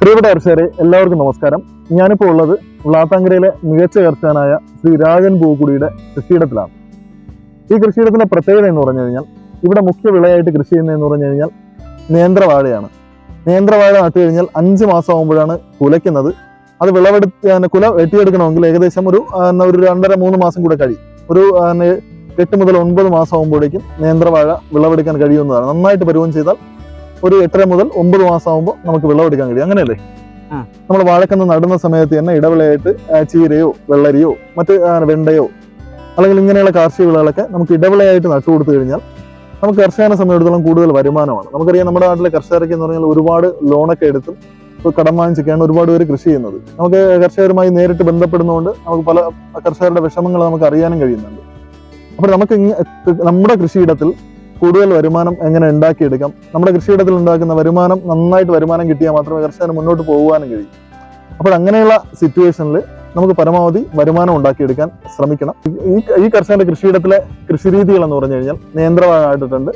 പ്രിയപ്പെട്ട കർഷകരെ എല്ലാവർക്കും നമസ്കാരം. ഞാനിപ്പോൾ ഉള്ളത് ഉള്ളാത്താങ്കരയിലെ മികച്ച കർഷകനായ ശ്രീ രാജൻ പൂക്കുടിയുടെ കൃഷിയിടത്തിലാണ്. ഈ കൃഷിയിടത്തിന്റെ പ്രത്യേകത എന്ന് പറഞ്ഞു കഴിഞ്ഞാൽ ഇവിടെ മുഖ്യ വിളയായിട്ട് കൃഷി ചെയ്യുന്നതെന്ന് പറഞ്ഞു കഴിഞ്ഞാൽ നേന്ത്രവാഴയാണ്. നേന്ത്രവാഴ നട്ടു കഴിഞ്ഞാൽ അഞ്ച് മാസം ആകുമ്പോഴാണ് കുലയ്ക്കുന്നത്. അത് വിളവെടുത്ത് കുല വെട്ടിയെടുക്കണമെങ്കിൽ ഏകദേശം ഒരു ഒരു രണ്ടര മൂന്ന് മാസം കൂടെ കഴിയും. ഒരു എട്ട് മുതൽ ഒൻപത് മാസം ആകുമ്പോഴേക്കും നേന്ത്രവാഴ വിളവെടുക്കാൻ കഴിയുന്നതാണ്. നന്നായിട്ട് പരുവം ചെയ്താൽ ഒരു എട്ടര മുതൽ ഒമ്പത് മാസം ആകുമ്പോൾ നമുക്ക് വിളവെടുക്കാൻ കഴിയും. അങ്ങനെയല്ലേ. നമ്മൾ വാഴക്കന്ന് നടുന്ന സമയത്ത് തന്നെ ഇടവിളയായിട്ട് ചീരയോ വെള്ളരിയോ മറ്റ് വെണ്ടയോ അല്ലെങ്കിൽ ഇങ്ങനെയുള്ള കാർഷിക വിളകളൊക്കെ നമുക്ക് ഇടവിളയായിട്ട് നട്ടു കൊടുത്തു കഴിഞ്ഞാൽ നമുക്ക് കർഷകനെ സംബന്ധിച്ചിടത്തോളം കൂടുതൽ വരുമാനമാണ്. നമുക്കറിയാം നമ്മുടെ നാട്ടിലെ കർഷകരൊക്കെ എന്ന് പറഞ്ഞാൽ ഒരുപാട് ലോണൊക്കെ എടുത്തും കടം വാങ്ങിച്ചൊക്കെയാണ് ഒരുപാട് പേര് കൃഷി ചെയ്യുന്നത്. നമുക്ക് കർഷകരുമായി നേരിട്ട് ബന്ധപ്പെടുന്നതുകൊണ്ട് നമുക്ക് പല കർഷകരുടെ വിഷമങ്ങൾ നമുക്ക് അറിയാനും കഴിയുന്നുണ്ട്. അപ്പോൾ നമുക്ക് നമ്മുടെ കൃഷിയിടത്തിൽ കൂടുതൽ വരുമാനം എങ്ങനെ ഉണ്ടാക്കിയെടുക്കാം? നമ്മുടെ കൃഷിയിടത്തിൽ ഉണ്ടാക്കുന്ന വരുമാനം നന്നായിട്ട് വരുമാനം കിട്ടിയാൽ മാത്രമേ കർഷകന് മുന്നോട്ട് പോകുവാനും കഴിയും. അപ്പോൾ അങ്ങനെയുള്ള സിറ്റുവേഷനിൽ നമുക്ക് പരമാവധി വരുമാനം ഉണ്ടാക്കിയെടുക്കാൻ ശ്രമിക്കണം. ഈ ഈ കർഷകന്റെ കൃഷിയിടത്തിലെ കൃഷിരീതികൾ എന്ന് പറഞ്ഞു കഴിഞ്ഞാൽ നിയന്ത്രണമായിട്ടുണ്ട്.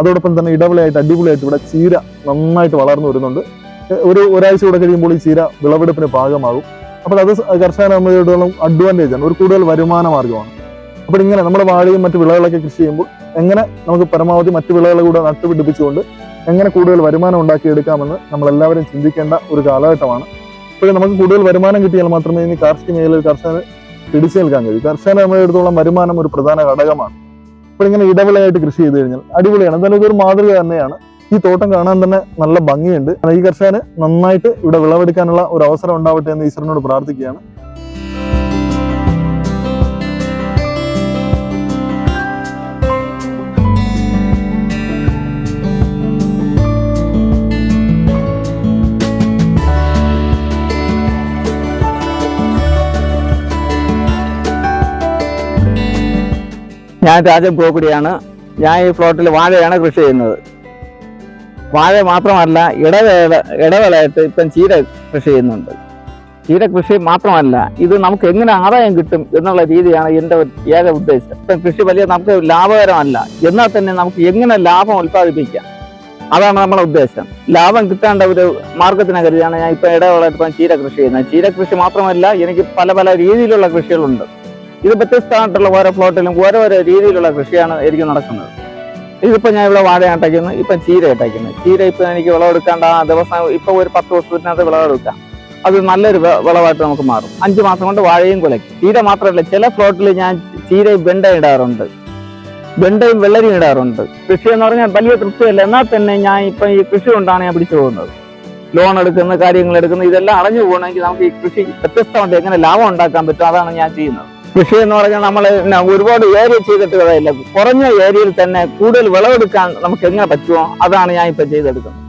അതോടൊപ്പം തന്നെ ഇടവിളയായിട്ട് അടിപൊളിയായിട്ട് ഇവിടെ ചീര നന്നായിട്ട് വളർന്നു വരുന്നുണ്ട്. ഒരു ഒരാഴ്ച കൂടെ കഴിയുമ്പോൾ ഈ ചീര വിളവെടുപ്പിന് ഭാഗമാകും. അപ്പോൾ അത് കർഷകനെ സംബന്ധിച്ചിടത്തോളം അഡ്വാന്റേജ് ആണ്. ഒരു കൂടുതൽ വരുമാന മാർഗമാണ്. അപ്പോൾ ഇങ്ങനെ നമ്മുടെ വാഴയും മറ്റു വിളകളൊക്കെ കൃഷി ചെയ്യുമ്പോൾ എങ്ങനെ നമുക്ക് പരമാവധി മറ്റു വിളകളെ കൂടെ നട്ടുപിടിപ്പിച്ചുകൊണ്ട് എങ്ങനെ കൂടുതൽ വരുമാനം ഉണ്ടാക്കിയെടുക്കാമെന്ന് നമ്മൾ എല്ലാവരും ചിന്തിക്കേണ്ട ഒരു കാലഘട്ടമാണ്. അപ്പോൾ നമുക്ക് കൂടുതൽ വരുമാനം കിട്ടിയാൽ മാത്രമേ ഇനി കാർഷിക മേഖലയിൽ കർഷകന് പിടിച്ചു നിൽക്കാൻ കഴിയൂ. കർഷകനെ നമ്മളെടുത്തോളം വരുമാനം ഒരു പ്രധാന ഘടകമാണ്. അപ്പോൾ ഇങ്ങനെ ഇടവിളയായിട്ട് കൃഷി ചെയ്ത് കഴിഞ്ഞാൽ അടിപൊളിയാണ്. എന്തായാലും ഇതൊരു മാതൃക തന്നെയാണ്. ഈ തോട്ടം കാണാൻ തന്നെ നല്ല ഭംഗിയുണ്ട്. ഈ കർഷകന് നന്നായിട്ട് ഇവിടെ വിളവെടുക്കാനുള്ള ഒരു അവസരം ഉണ്ടാവട്ടെ എന്ന് ഈശ്വരനോട് പ്രാർത്ഥിക്കുകയാണ്. ഞാൻ രാജൻ പൂക്കുടിയാണ് ഞാൻ ഈ പ്ലോട്ടിൽ വാഴയാണ് കൃഷി ചെയ്യുന്നത്. വാഴ മാത്രമല്ല ഇടവേള ഇടവേളയായിട്ട് ഇപ്പം ചീര കൃഷി ചെയ്യുന്നുണ്ട്. ചീര കൃഷി മാത്രമല്ല ഇത് നമുക്ക് എങ്ങനെ ആദായം കിട്ടും എന്നുള്ള രീതിയാണ് എന്റെ ഏക ഉദ്ദേശം. ഇപ്പം കൃഷി വലിയ നമുക്ക് ലാഭകരമല്ല എന്നാൽ തന്നെ നമുക്ക് എങ്ങനെ ലാഭം ഉൽപ്പാദിപ്പിക്കാം? അതാണ് നമ്മുടെ ഉദ്ദേശം. ലാഭം കിട്ടേണ്ട ഒരു മാർഗത്തിനെ കരുതിയാണ് ഞാൻ ഇപ്പം ഇടവേളയായിട്ട് ചീര കൃഷി ചെയ്യുന്നത്. ചീര കൃഷി മാത്രമല്ല എനിക്ക് പല പല രീതിയിലുള്ള കൃഷികളുണ്ട്. ഇത് വ്യത്യസ്തമായിട്ടുള്ള ഓരോ പ്ലോട്ടിലും ഓരോ ഓരോ രീതിയിലുള്ള കൃഷിയാണ് എനിക്ക് നടക്കുന്നത്. ഇതിപ്പോൾ ഞാൻ ഇവിടെ വാഴ അട്ടയ്ക്കുന്നു ഇപ്പം ചീര അട്ടയ്ക്കുന്നു ചീര ഇപ്പം എനിക്ക് വിളവെടുക്കേണ്ട ആ ദിവസം ഇപ്പോൾ ഒരു പത്ത് ദിവസത്തിനകത്ത് വിളവെടുക്കാം. അത് നല്ലൊരു വിളവായിട്ട് നമുക്ക് മാറും. അഞ്ച് മാസം കൊണ്ട് വാഴയും കുലയ്ക്കും. ചീര മാത്രമല്ല ചില പ്ലോട്ടിൽ ഞാൻ ചീരയും വെണ്ട ഇടാറുണ്ട്. വെണ്ടയും വെള്ളരിയും ഇടാറുണ്ട്. കൃഷി എന്ന് പറഞ്ഞാൽ വലിയ തൃപ്തിയല്ല. എന്നാൽ തന്നെ ഞാൻ ഇപ്പം ഈ കൃഷി കൊണ്ടാണ് ഞാൻ പിടിച്ചു പോകുന്നത്. ലോൺ എടുക്കുന്ന കാര്യങ്ങൾ എടുക്കുന്ന ഇതെല്ലാം അടഞ്ഞു പോകണമെങ്കിൽ നമുക്ക് ഈ കൃഷി വ്യത്യസ്തമായിട്ട് എങ്ങനെ ലാഭം ഉണ്ടാക്കാൻ പറ്റും അതാണ് ഞാൻ ചെയ്യുന്നത്. കൃഷി എന്ന് പറഞ്ഞാൽ നമ്മൾ ഒരുപാട് ഏരിയ ചെയ്തിട്ട് കഥയില്ല കുറഞ്ഞ ഏരിയയിൽ തന്നെ കൂടുതൽ വിളവെടുക്കാൻ നമുക്ക് എങ്ങനെ പറ്റുമോ? അതാണ് ഞാൻ ഇപ്പൊ ചെയ്തെടുക്കുന്നത്.